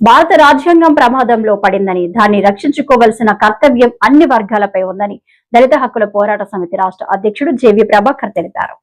భారత రాజ్యాంగం ప్రమాదంలో పడిందని దాన్ని రక్షించుకోవలసిన కర్తవ్యం అన్ని వర్గాలపై ఉందని దళిత హక్కుల పోరాట సమితి రాష్ట్ర అధ్యక్షుడు జేవి ప్రభాకర్ తెలిపారు.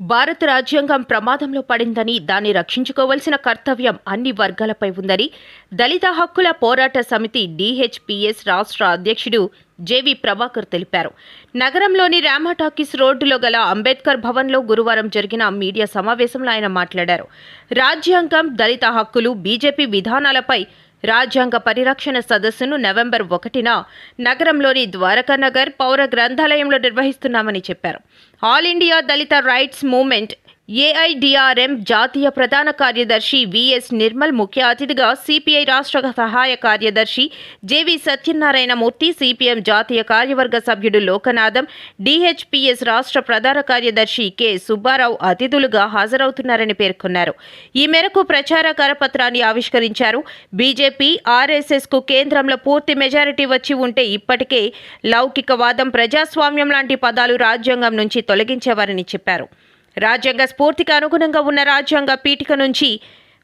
భారత రాజ్యాంగం ప్రమాదంలో పడిందని దాన్ని రక్షించుకోవలసిన కర్తవ్యం అన్ని వర్గాలపై ఉందని దళిత హక్కుల పోరాట సమితి డిహెచ్పిఎస్ రాష్ట్ర అధ్యక్షుడు జేవి ప్రభాకర్ తెలిపారు. నగరంలోని రామాటాకీస్ రోడ్డులో గల అంబేద్కర్ భవన్లో గురువారం జరిగిన మీడియా సమావేశంలో ఆయన మాట్లాడారు. రాజ్యాంగం దళిత హక్కులు బీజేపీ విధానాలపై రాజ్యాంగ పరిరక్షణ సదస్సును నవంబర్ ఒకటిన నగరంలోని ద్వారకానగర్ పౌర గ్రంథాలయంలో నిర్వహిస్తున్నామని చెప్పారు. All India Dalit rights movement AIDRM జాతీయ ప్రధాన కార్యదర్శి విఎస్ నిర్మల్ ముఖ్య అతిథిగా సిపిఐ రాష్ట్ర సహాయ కార్యదర్శి జేవి సత్యనారాయణమూర్తి సిపిఎం జాతీయ కార్యవర్గ సభ్యుడు లోకనాథం డిహెచ్పిఎస్ రాష్ట్ర ప్రధాన కార్యదర్శి కె. సుబ్బారావు అతిథులుగా హాజరవుతున్నారని పేర్కొన్నారు. ఈ మేరకు ప్రచార కరపత్రాన్ని ఆవిష్కరించారు. బీజేపీ ఆర్ఎస్ఎస్కు కేంద్రంలో పూర్తి మెజారిటీ వచ్చి ఉంటే ఇప్పటికే లౌకికవాదం ప్రజాస్వామ్యం లాంటి పదాలు రాజ్యాంగం నుంచి తొలగించేవారని చెప్పారు. రాజ్యాంగ స్ఫూర్తికి అనుగుణంగా ఉన్న రాజ్యాంగ పీఠిక నుంచి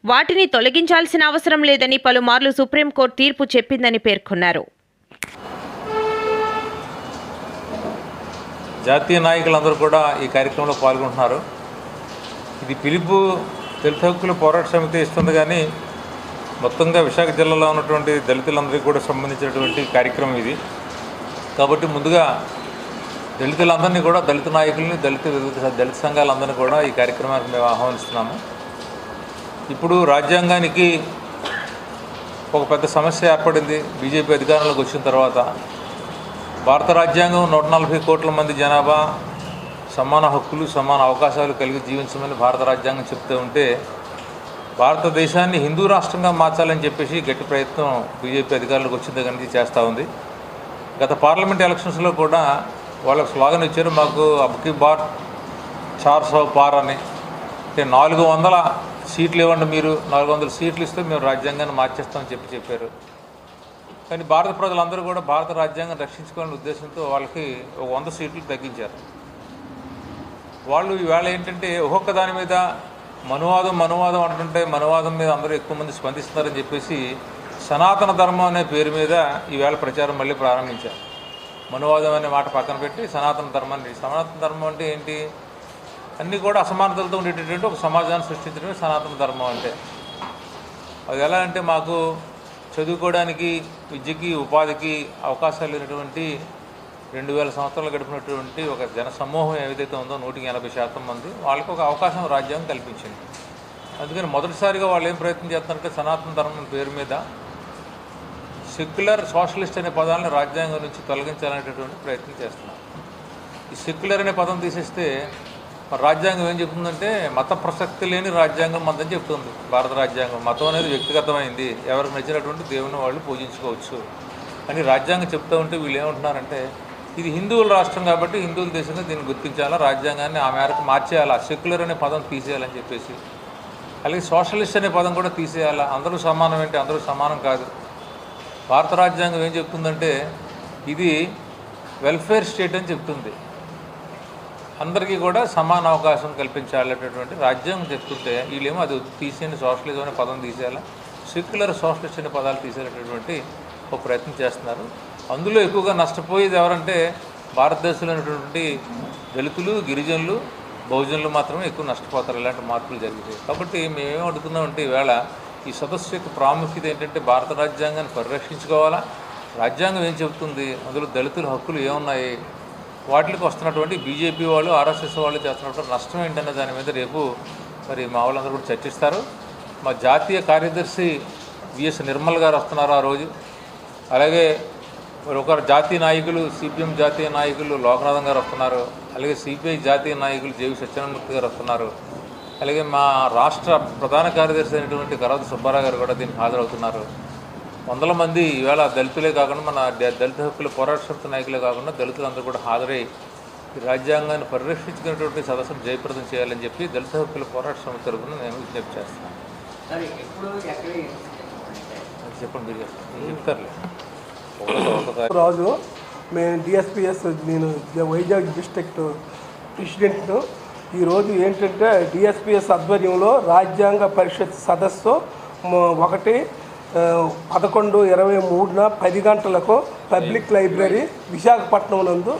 వాటిని తొలగించాల్సిన అవసరం లేదని పలుమార్లు సుప్రీంకోర్టు తీర్పు చెప్పిందని పేర్కొన్నారు. జాతీయ నాయకులందరూ కూడా ఈ కార్యక్రమంలో పాల్గొంటున్నారు. ఇది పిలుపు దళిత హక్కుల పోరాట సమితి ఇస్తుంది కానీ మొత్తంగా విశాఖ జిల్లాలో ఉన్నటువంటి దళితులందరికీ కూడా సంబంధించినటువంటి కార్యక్రమం ఇది. కాబట్టి ముందుగా దళితులందరినీ కూడా దళిత నాయకుల్ని దళిత దళిత సంఘాలందరినీ కూడా ఈ కార్యక్రమానికి మేము ఆహ్వానిస్తున్నాము. ఇప్పుడు రాజ్యాంగానికి ఒక పెద్ద సమస్య ఏర్పడింది. బీజేపీ అధికారంలోకి వచ్చిన తర్వాత భారత రాజ్యాంగం నూట నలభై కోట్ల మంది జనాభా సమాన హక్కులు సమాన అవకాశాలు కలిగి జీవించమని భారత రాజ్యాంగం చెప్తూ ఉంటే భారతదేశాన్ని హిందూ రాష్ట్రంగా మార్చాలని చెప్పేసి గట్టి ప్రయత్నం బీజేపీ అధికారులకు వచ్చిన దగ్గర నుంచి చేస్తూ ఉంది. గత పార్లమెంట్ ఎలక్షన్స్లో కూడా వాళ్ళకు స్లోగన్ ఇచ్చారు మాకు అబ్కి బార్ చార్ సో పార్ అని. అంటే నాలుగు వందల సీట్లు ఇవ్వండి మీరు నాలుగు వందల సీట్లు ఇస్తే మేము రాజ్యాంగాన్ని మార్చేస్తామని చెప్పి చెప్పారు. కానీ భారత ప్రజలందరూ కూడా భారత రాజ్యాంగం రక్షించుకోవాలనే ఉద్దేశంతో వాళ్ళకి ఒక వంద సీట్లు తగ్గించారు. వాళ్ళు ఈవేళ ఏంటంటే ఒక్కొక్క దాని మీద మనువాదం మనువాదం అంటుంటే మనువాదం మీద అందరూ ఎక్కువ మంది స్పందిస్తున్నారని చెప్పేసి సనాతన ధర్మం అనే పేరు మీద ఈవేళ ప్రచారం మళ్ళీ ప్రారంభించారు. మనువాదం అనే మాట పక్కన పెట్టి సనాతన ధర్మాన్ని సనాతన ధర్మం అంటే ఏంటి? అన్నీ కూడా అసమానతలతో ఉండేటటువంటి ఒక సమాజాన్ని సృష్టించడమే సనాతన ధర్మం అంటే. అది ఎలా అంటే మాకు చదువుకోవడానికి విద్యకి ఉపాధికి అవకాశాలు లేనటువంటి రెండు వేల సంవత్సరాలు గడిపినటువంటి ఒక జనసమూహం ఏదైతే ఉందో నూటికి ఎనభై శాతం మంది వాళ్ళకి ఒక అవకాశం రాజ్యాంగం కల్పించింది. అందుకని మొదటిసారిగా వాళ్ళు ఏం ప్రయత్నం చేస్తున్నారంటే సనాతన ధర్మం పేరు మీద సెక్యులర్ సోషలిస్ట్ అనే పదాలను రాజ్యాంగం నుంచి తొలగించాలనేటటువంటి ప్రయత్నం చేస్తున్నారు ఈ సెక్యులర్ అనే పదం తీసేస్తే మరి రాజ్యాంగం ఏం చెప్తుందంటే మత ప్రసక్తి లేని రాజ్యాంగం మందని చెప్తుంది. భారత రాజ్యాంగం మతం అనేది వ్యక్తిగతమైంది. ఎవరికి నచ్చినటువంటి దేవుని వాళ్ళు పూజించుకోవచ్చు అని రాజ్యాంగం చెప్తూ ఉంటే వీళ్ళు ఏమంటున్నారంటే ఇది హిందువుల రాష్ట్రం కాబట్టి హిందువుల దేశంగా దీన్ని గుర్తించాలా? రాజ్యాంగాన్ని ఆ మేరకు మార్చేయాలా? సెక్యులర్ అనే పదం తీసేయాలని చెప్పేసి. అలాగే సోషలిస్ట్ అనే పదం కూడా తీసేయాలా? అందరూ సమానం ఏంటి? అందరూ సమానం కాదు. భారత రాజ్యాంగం ఏం చెప్తుందంటే ఇది వెల్ఫేర్ స్టేట్ అని చెప్తుంది. అందరికీ కూడా సమాన అవకాశం కల్పించాలనేటటువంటి రాజ్యాంగం చెప్తుంటే వీళ్ళేమో అది తీసేయండి సోషలిజం అనే పదం తీసేయాలా? సెక్యులర్ సోషలిస్ట్ అనే పదాలు తీసేటటువంటి ఒక ప్రయత్నం చేస్తున్నారు. అందులో ఎక్కువగా నష్టపోయేది ఎవరంటే భారతదేశంలో ఉన్నటువంటి దళితులు గిరిజనులు బహుజనులు మాత్రమే ఎక్కువ నష్టపోతారు. ఇలాంటి మార్పులు జరిగితే. కాబట్టి మేమేం అడుగుతున్నామంటే ఈవేళ ఈ సదస్సు యొక్క ప్రాముఖ్యత ఏంటంటే భారత రాజ్యాంగాన్ని పరిరక్షించుకోవాలా? రాజ్యాంగం ఏం చెబుతుంది? అందులో దళితుల హక్కులు ఏమున్నాయి? వాటికి వస్తున్నటువంటి బీజేపీ వాళ్ళు ఆర్ఎస్ఎస్ వాళ్ళు చేస్తున్నటువంటి నష్టం ఏంటనే దాని మీద రేపు మరి మా వాళ్ళందరూ కూడా చర్చిస్తారు. మా జాతీయ కార్యదర్శి విఎస్ నిర్మల్ గారు వస్తున్నారు ఆ రోజు. అలాగే మరి ఒకరు జాతీయ నాయకులు సిపిఎం జాతీయ నాయకులు లోకనాథం గారు వస్తున్నారు. అలాగే సిపిఐ జాతీయ నాయకులు జేవి సత్యనారాయణమూర్తి గారు వస్తున్నారు. అలాగే మా రాష్ట్ర ప్రధాన కార్యదర్శి అయినటువంటి కరవత సుబ్బారావు గారు కూడా దీనికి హాజరవుతున్నారు. వందల మంది ఈవేళ దళితులే కాకుండా మన ద- దళిత హక్కుల పోరాట సమితి నాయకులే కాకుండా దళితులందరూ కూడా హాజరై ఈ రాజ్యాంగాన్ని పరిరక్షించుకునేటువంటి సదస్సును జయప్రదం చేయాలని చెప్పి దళిత హక్కుల పోరాట సమితి తరఫున నేను విజ్ఞప్తి చేస్తాను చెప్పండి మీరు చెప్తారులే. రాజు మేము డిఎస్పిఎస్ నేను వైజాగ్ డిస్ట్రిక్ట్ ప్రెసిడెంట్ను ఈరోజు ఏంటంటే డిఎస్పిఎస్ ఆధ్వర్యంలో రాజ్యాంగ పరిషత్ సదస్సు ఒకటి పదకొండు ఇరవై మూడున పది గంటలకు పబ్లిక్ లైబ్రరీ విశాఖపట్నం నందు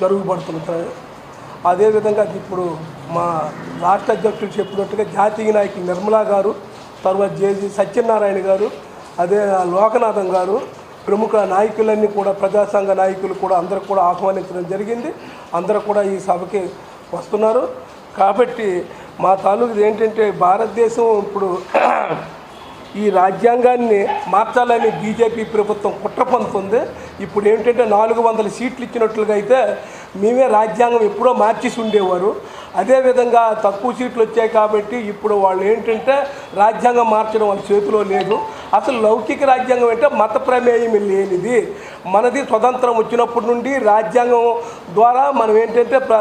జరుగుబడుతున్నాయి అదేవిధంగా ఇప్పుడు మా రాష్ట్ర అధ్యక్షుడు చెప్పినట్టుగా జాతీయ నాయకులు నిర్మలా గారు తర్వాత జేజీ సత్యనారాయణ గారు అదే లోకనాథం గారు ప్రముఖ నాయకులన్నీ కూడా ప్రజాసంఘ నాయకులు కూడా అందరూ కూడా ఆహ్వానించడం జరిగింది. అందరూ కూడా ఈ సభకి వస్తున్నారు. కాబట్టి మా తాలూకు ఏంటంటే భారతదేశం ఇప్పుడు ఈ రాజ్యాంగాన్ని మార్చాలని బీజేపీ ప్రభుత్వం కుట్ర పొందుతుంది ఇప్పుడు ఏంటంటే నాలుగు వందల సీట్లు ఇచ్చినట్లుగా అయితే మేమే రాజ్యాంగం ఎప్పుడో మార్చేసి ఉండేవారు. అదేవిధంగా తక్కువ సీట్లు వచ్చాయి కాబట్టి ఇప్పుడు వాళ్ళు ఏంటంటే రాజ్యాంగం మార్చడం వాళ్ళ చేతిలో లేదు. అసలు లౌకిక రాజ్యాంగం అంటే మత ప్రమేయం లేనిది. మనది స్వతంత్రం వచ్చినప్పటి నుండి రాజ్యాంగం ద్వారా మనం ఏంటంటే ప్ర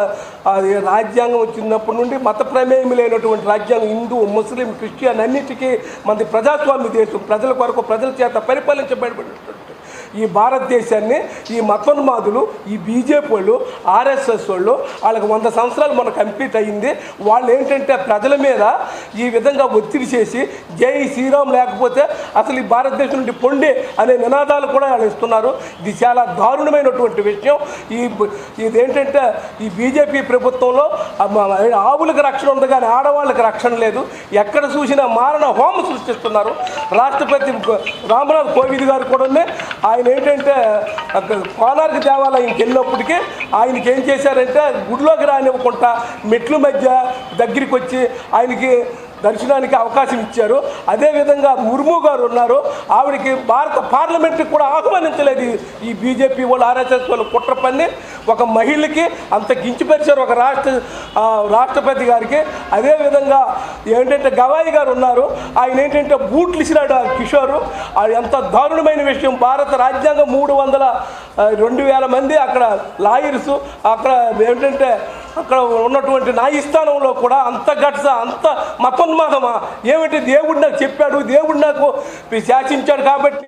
అది రాజ్యాంగం వచ్చినప్పటి నుండి మత ప్రమేయం లేనటువంటి రాజ్యాంగం హిందూ ముస్లిం క్రిస్టియన్ అన్నిటికీ మనది ప్రజాస్వామ్య దేశం ప్రజల కొరకు ప్రజల చేత పరిపాలించబడినటువంటి ఈ భారతదేశాన్ని ఈ మతోన్మాదులు ఈ బీజేపీ వాళ్ళు ఆర్ఎస్ఎస్ వాళ్ళు వాళ్ళకి వంద సంవత్సరాలు మన కంప్లీట్ అయ్యింది. వాళ్ళు ఏంటంటే ప్రజల మీద ఈ విధంగా ఒత్తిడి చేసి జై శ్రీరామ్ లేకపోతే అసలు ఈ భారతదేశం నుండి పొండి అనే నినాదాలు కూడా వాళ్ళు ఇస్తున్నారు. ఇది చాలా దారుణమైనటువంటి విషయం. ఈ ఇదేంటంటే ఈ బీజేపీ ప్రభుత్వంలో ఆవులకు రక్షణ ఉంది కానీ ఆడవాళ్ళకి రక్షణ లేదు. ఎక్కడ చూసినా మారణ హోమం సృష్టిస్తున్నారు. రాష్ట్రపతి రామనాథ్ కోవింద్ గారు కూడా ఆయన ఏంటంటే కోనార్క కోనార్క్ దేవాలయంకి వెళ్ళినప్పటికీ ఆయనకి ఏం చేశారంటే గుడిలోకి రానివ్వకుండా మెట్ల మధ్య దగ్గరికి వచ్చి ఆయనకి దర్శనానికి అవకాశం ఇచ్చారు. అదేవిధంగా ముర్ము గారు ఉన్నారు. ఆవిడకి భారత పార్లమెంట్కి కూడా ఆహ్వానించలేదు ఈ- బీజేపీ వాళ్ళు ఆర్ఎస్ఎస్ వాళ్ళు కుట్ర పన్ని ఒక మహిళకి అంత కించిపరిచారు ఒక రాష్ట్ర రాష్ట్రపతి గారికి. అదేవిధంగా ఏంటంటే గవాయి గారు ఉన్నారు. ఆయన ఏంటంటే బూట్లు ఇచ్చినాడు ఆ కిషోరు. అది ఎంత దారుణమైన విషయం. భారత రాజ్యాంగం మూడు వందల రెండు వేల మంది అక్కడ లాయర్సు. అక్కడ ఏంటంటే అక్కడ ఉన్నటువంటి న్యాయస్థానంలో కూడా అంత గట్స అంత మతోన్మాదమా? ఏమిటి? దేవుడు నాకు చెప్పాడు దేవుడు నాకు శాసించాడు కాబట్టి